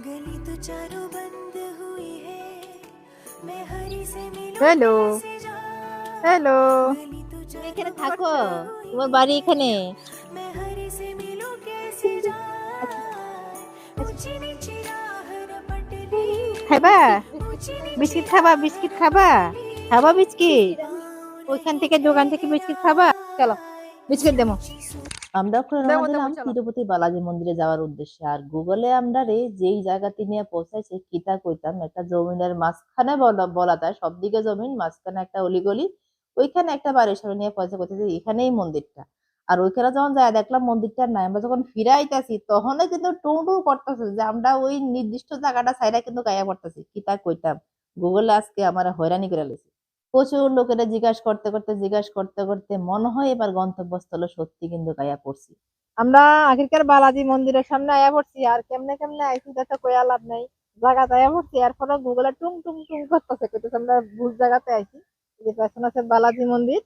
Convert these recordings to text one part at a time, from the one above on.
गली तो चारों बंद हुई है मैं हरी से मिलूं হ্যালো कैसे जाऊं? হ্যালো गली तो चारों এখানে बंद থাকো हुई তোমার বাড়ি এখানে मैं हरी से मिलूं कैसे जाऊं? ऊंची नीची राह रपट ली খাইবা ऊंची नीची বিস্কিট খাবা বিস্কিট খাবা খাবা বিস্কিট ওইখান থেকে দোকান থেকে বিস্কিট খাবা চলো বিস্কিট দেবো আমরা দিলাম তিরুপতি বালাজি মন্দিরে যাওয়ার উদ্দেশ্যে। আর গুগলে আমরা রে যেই জায়গাতে নিয়ে পৌঁছাইছে কিতা কইতাম একটা জমিনের মাঝখানে বলা যায় সব দিকে জমিন মাঝখানে একটা অলিগলি ওইখানে একটা বাড়ির সামনে নিয়ে পৌঁছে করতেছে এখানেই মন্দিরটা। আর ওইখানে যখন যায় দেখলাম মন্দিরটা নাই আমরা যখন ফিরে আইতাছি তখনই কিন্তু টু টু করতেছে যে আমরা ওই নির্দিষ্ট জায়গাটা সাইডা কিন্তু গায়া পড়তেছি কিতা কইতাম। গুগলে আজকে আমার হয়রানি করে লেছে প্রচুর লোকেরা জিজ্ঞাসা করতে করতে, জিজ্ঞাসা করতে করতে মনে হয় এবার গন্তব্যস্থলে সত্যি কিন্তু গায়া পড়ছি। আমরা আখিরকার বালাজি মন্দিরের সামনে আয়া পড়ছি, আর কেমনে কেমনে আইসি তো কয়া লাভ নাই। জায়গাতে আয়া পড়ছি, আর পরে গুগলে টুং টুং টুং করতেছে, কইতেছে আমরা ভুল জায়গাতে আইছি যে পেছনে আছে বালাজি মন্দির,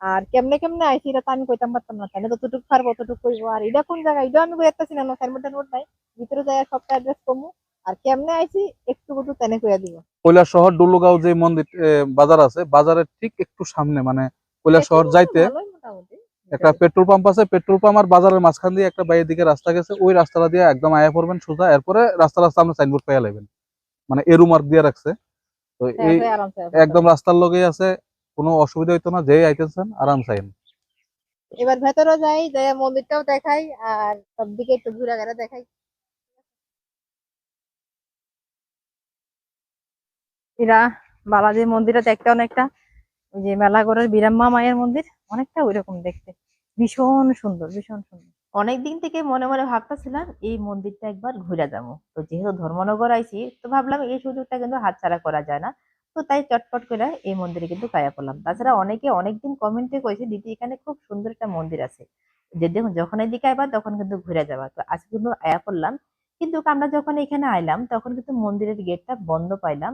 আর কেমনে কেমনে আইছি এটা তো আমি কইতাম পারতাম না তাহলে ততটুকু পারব ততটুকু কইবো। আর এটা কোন জায়গা? এটা আমি কইতাছি না সাইনবোর্ড টাইনবোর্ড নাই। ভিতরে যাই সবটা অ্যাড্রেস কমু। আর কেমনে আইছি একটু একটু তেনে কইয়া দিব। কৈলাস শহর ডুলুগাঁও যে মন্দির বাজার আছে বাজারের ঠিক একটু সামনে মানে কৈলাস শহর যাইতে একটা পেট্রোল পাম্প আছে পেট্রোল পাম্প আর বাজারের মাঝখান দিয়ে একটা বাইরের দিকে রাস্তা গেছে ওই রাস্তাটা দিয়ে একদম আয়া পড়বেন সোজা এরপরে রাস্তা রাস্তা আমরা সাইনবোর্ড পাইয়া লাগবেন মানে এরু মার্ক দিয়ে রাখছে। তো এই হ্যাঁ, একদম রাস্তার লগেই আছে কোনো অসুবিধা হইতো না যেই আইতেছেন আরাম চাইন এবার ভেতরে যাই যাই মন্দিরটাও দেখাই আর সবদিকে একটু ঘুরে ঘুরে দেখাই। এরা বালাজি মন্দিরে দেখতে অনেকটা, ওই যে মেলাগড়ের বিরাম্মা মায়ের মন্দির, অনেকটা ওইরকম দেখতে। ভীষণ সুন্দর ভীষণ সুন্দর। অনেকদিন থেকে মনে মনে ভাবতেছিলাম, এই মন্দিরটা একবার ঘুরে যাব। তো যেহেতু ধর্মনগর আইছি, তো ভাবলাম এই সুযোগটা কিন্তু হাতছাড়া করা যায় না। তো তাই চটপট করে এই মন্দিরে কিন্তু কায়া করলাম তাছাড়া অনেকে অনেকদিন কমেন্টে কইছে, দিদি, এখানে খুব সুন্দর একটা মন্দির আছে। যে দেখুন, যখন এদিকে আইবা, তখন কিন্তু ঘুরে যাবা। তো আজকে কিন্তু আয়া করলাম কিন্তু আমরা যখন এখানে আইলাম, তখন কিন্তু মন্দিরের গেটটা বন্ধ পাইলাম।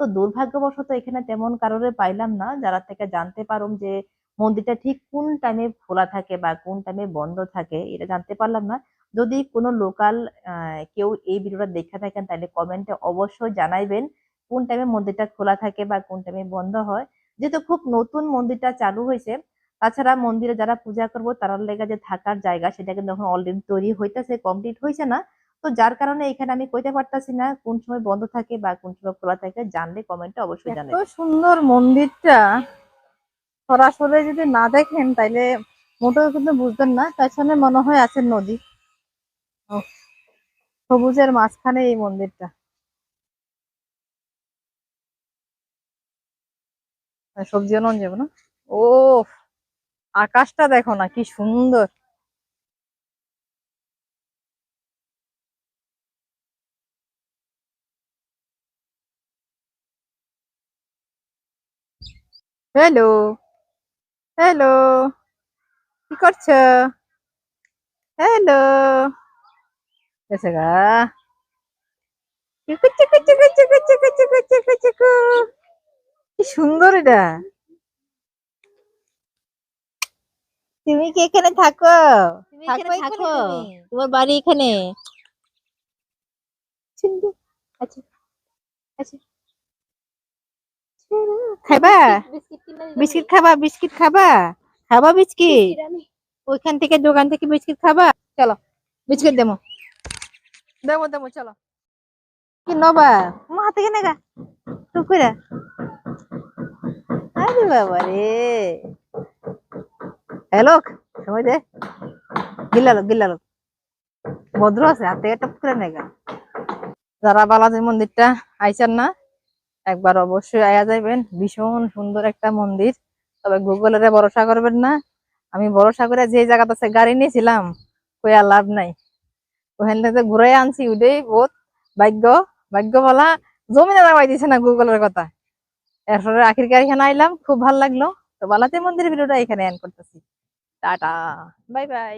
তো দুর্ভাগ্যবশত এখানে তেমন কারোরে পাইলাম না, যারা থেকে জানতে পারুম যে মন্দিরটা ঠিক কোন টাইমে খোলা থাকে বা কোন টাইমে বন্ধ থাকে, এটা জানতে পারলাম না। যদি কোনো লোকাল কেউ এই ভিডিওটা দেখে থাকেন, তাহলে কমেন্টে অবশ্যই জানাইবেন কোন টাইমে মন্দিরটা খোলা থাকে বা কোন টাইমে বন্ধ হয়। যেহেতু খুব নতুন মন্দিরটা চালু হয়েছে, তাছাড়া মন্দিরে যারা পূজা করব তার লেগে যে থাকার জায়গা, সেটা কিন্তু এখন অলরেডি তৈরি হইতেছে কমপ্লিট হয়েছে না। তো যার কারণে এখানে আমি কইতে পারতাছি না কোন সময় বন্ধ থাকে বা কোন সময় খোলা থাকে জানলে কমেন্টে অবশ্যই এত সুন্দর মন্দিরটা সরাসরি যদি না দেখেন তাইলে মোটেও কিন্তু বুঝবেন না পেছনে মনে হয় আছে নদী। সবুজের মাঝখানে এই মন্দিরটা। সবজি আনন যাব না? ও আকাশটা দেখো না কি সুন্দর। হ্যালো হ্যালো কি করছ হ্যালো কি সুন্দর এটা তুমি কি এখানে থাকো থাকো থাকো তোমার বাড়ি এখানে আচ্ছা আচ্ছা খাইবা বিস্কিট খাবা বিস্কিট খাবা? খাবা বিস্কিট? ওইখান থেকে দোকান থেকে বিস্কিট খাবা? চলো বিস্কিট দেবো দেবো দেবো চলো। কি নবা? মা হাতে কেনে গা? টুকুরা আরে বাবা রে। হ্যালো সময় দে। গিল্লালো গিল্লালো ভদ্র আছে হাতে টপ করে নেগা যারা বালাজি মন্দিরটা আইছেন না একবার অবশ্যই আয়া যাইবেন। ভীষণ সুন্দর একটা মন্দির। তবে গুগলের ভরসা করবেন না। আমি ভরসা করে যে জায়গাতে আছে গাড়ি নিয়েছিলাম আর লাভ নাই। ওখান থেকে ঘুরে আনছি ওটাই বহুত ভাগ্য ভাগ্য বলা জমিনে নামাই দিছে না গুগলের কথা। এরপরে আখির এখানে আইলাম, খুব ভালো লাগল। তো বালাতে মন্দির ভিডিওটা এখানে এন্ড করতেছি। Tata, bye bye.